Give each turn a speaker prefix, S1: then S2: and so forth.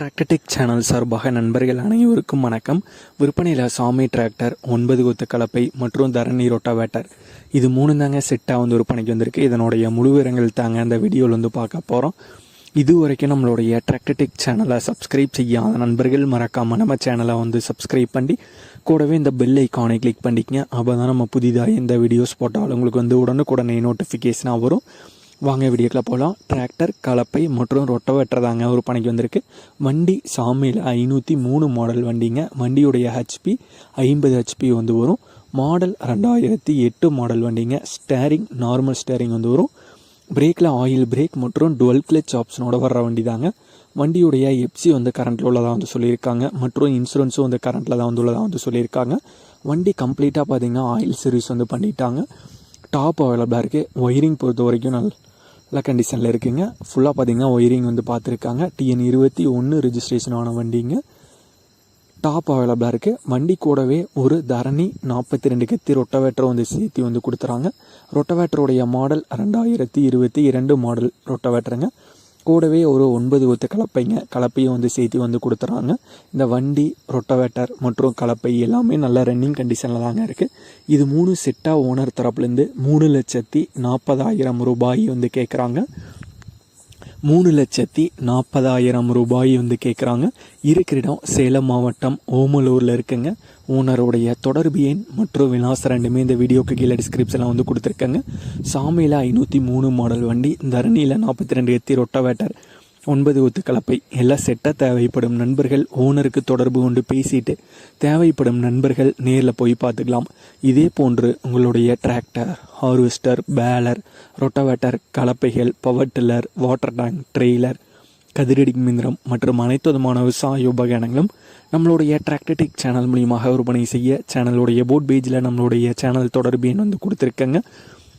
S1: Tractor Tech channel சார்பாக நண்பர்கள் அனைவருக்கும் வணக்கம். விற்பனையில் சாமி டிராக்டர் ஒன்பது கொத்து கலப்பை மற்றும் தரணி ரொட்டாவேட்டர். இது மூணு தாங்க செட்டாக வந்து விற்பனைக்கு வந்திருக்கு. இதனுடைய முழு விவரங்கள் தாங்க அந்த வீடியோவில் வந்து பார்க்க போகிறோம் இது வரைக்கும் நம்மளுடைய டிராக்டர்டெக் சேனலை சப்ஸ்கிரைப் செய்யாத நண்பர்கள் மறக்காமல் நம்ம சேனலை வந்து சப்ஸ்கிரைப் பண்ணி கூடவே இந்த பெல் ஐக்கானை கிளிக் பண்ணிக்கங்க. அப்போ தான் நம்ம புதிதாக எந்த வீடியோஸ் போட்டாலும் உங்களுக்கு வந்து உடனுக்குடனே நோட்டிஃபிகேஷனாக வரும். வாங்க வீடியோக்கில் போகலாம் டிராக்டர் கலப்பை மற்றும் ரொட்டவேட்டர் தாங்க ஒரு பணிக்கு வந்திருக்கு. வண்டி சாமியில் ஐநூற்றி மூணு மாடல் வண்டிங்க. வண்டியுடைய ஹெச்பி ஐம்பது ஹெச்பி வந்து வரும். மாடல் ரெண்டாயிரத்தி எட்டு மாடல் வண்டிங்க. ஸ்டேரிங் நார்மல் ஸ்டேரிங் வந்து வரும். பிரேக்கில் ஆயில் பிரேக் மற்றும் டுவெல் கிளச் ஆப்ஷனோட வர்ற வண்டி தாங்க. வண்டியுடைய எப்சி வந்து கரண்ட்டில் உள்ளதாக வந்து சொல்லியிருக்காங்க. மற்றும் இன்சூரன்ஸும் வந்து கரண்ட்டில் தான் வந்து உள்ளதாக வந்து சொல்லியிருக்காங்க. வண்டி கம்ப்ளீட்டாக பார்த்தீங்கன்னா ஆயில் சர்வீஸ் வந்து பண்ணிட்டாங்க. டாப் அவைலபிளாக இருக்குது ஒயரிங் பொறுத்த வரைக்கும் நல்ல நல்ல கண்டிஷனில் இருக்குங்க. ஃபுல்லாக பார்த்தீங்கன்னா ஒயரிங் வந்து பார்த்துருக்காங்க டிஎன் இருபத்தி ஒன்று ரிஜிஸ்ட்ரேஷன் ஆன வண்டிங்க. டாப் அவைலபிளாக இருக்குது வண்டி கூடவே ஒரு தரணி நாற்பத்தி ரெண்டு கத்தி ரொட்டவேட்டர் வந்து சேர்த்து வந்து கொடுத்துறாங்க. ரொட்டவேட்டருடைய மாடல் ரெண்டாயிரத்தி இருபத்தி இரண்டு மாடல் ரொட்டவேட்டருங்க கூடவே ஒரு ஒன்பது ஒத்து கலப்பைங்க. கலப்பையும் வந்து சேர்த்து வந்து கொடுத்துறாங்க. இந்த வண்டி ரொட்டவேட்டர் மற்றும் கலப்பை எல்லாமே நல்ல ரன்னிங் கண்டிஷனில் தாங்க இருக்குது இது மூணு செட்டாக ஓனர் தரப்புலேருந்து மூணு லட்சத்தி நாற்பதாயிரம் ரூபாய் வந்து கேட்குறாங்க மூணு லட்சத்தி நாற்பதாயிரம் ரூபாய் வந்து கேட்குறாங்க இருக்கிற இடம் சேலம் மாவட்டம் ஓமலூரில் இருக்குங்க. ஓனருடைய தொடர்பு எண் மற்றும் விலாசம் ரெண்டுமே இந்த வீடியோக்கு கீழே டிஸ்கிரிப்ஷனில் வந்து கொடுத்துருக்கேங்க. சாமியில் ஐநூற்றி மூணு மாடல் வண்டி தரணியில் நாற்பத்தி ரெண்டு எத்தி ரொட்டவேட்டர் ஒன்பது ஒத்து கலப்பை எல்லாம் செட்டாக தேவைப்படும் நண்பர்கள் ஓனருக்கு தொடர்பு கொண்டு பேசிட்டு தேவைப்படும் நண்பர்கள் நேரில் போய் பார்த்துக்கலாம். இதே போன்று உங்களுடைய tractor harvester baler rotavator கலப்பைகள் power tiller water tank trailer கதிரடி மிந்திரம் மற்றும் அனைத்து விதமான விவசாய உபகரணங்களும் நம்மளுடைய டிராக்டடிக் சேனல் மூலியமாக விற்பனை செய்ய சேனலுடைய போட் பேஜில் நம்மளுடைய சேனல் தொடர்பு எண் வந்து கொடுத்துருக்கேங்க.